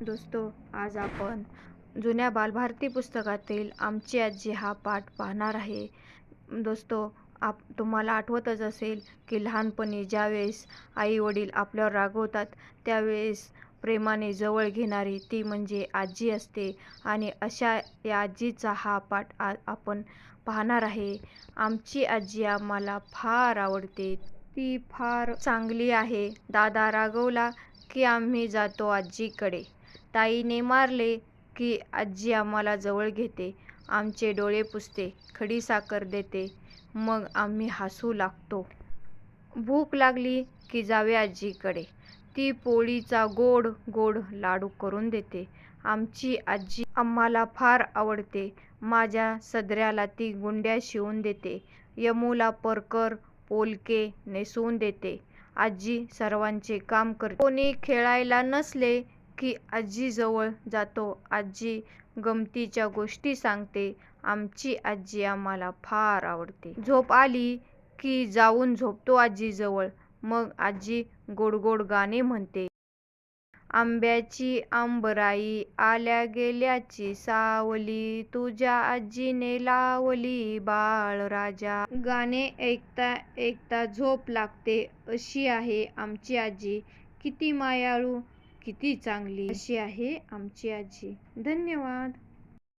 दोस्तो. आज आपण जुन्या बालभारती पुस्तकातील आमची आजी हा पाठ पाहणार आहे. दोस्तो आप तुम्हाला आठवतच असेल की लहानपणी ज्यावेळेस आई वडील आपल्यावर रागवतात त्यावेळेस प्रेमाने जवळ घेणारी ती म्हणजे आजी असते आणि अशा या आजीचा हा पाठ आ आपण पाहणार आहे. आमची आजी आम्हाला फार आवडते. ती फार चांगली आहे. दादा रागवला की आम्ही जातो आजीकडे. ताईने मारले की आजी आम्हाला जवळ घेते आमचे डोळे पुसते खडीसाखर देते मग आम्ही हसू लागतो. भूक लागली की जावे आजीकडे. ती पोळीचा गोड गोड लाडू करून देते. आमची आजी आम्हाला फार आवडते. माझ्या सदऱ्याला ती गुंड्या शिवून देते. यमूला परकर पोलके नेसवून देते. आजी सर्वांचे काम करते. कोणी खेळायला नसले की आजीजवळ जातो. आजी गमतीच्या गोष्टी सांगते. आमची आजी आम्हाला फार आवडते. झोप आली की जाऊन झोपतो आजीजवळ. मग आजी गोड गोड गाणे म्हणते. आंब्याची आंबराई आल्या गेल्याची सावली. तुझ्या आजीने लावली बाळ राजा. गाणे ऐकता ऐकता झोप लागते. अशी आहे आमची आजी. किती मायाळू किती चांगली अशी आहे आमची आजी. धन्यवाद.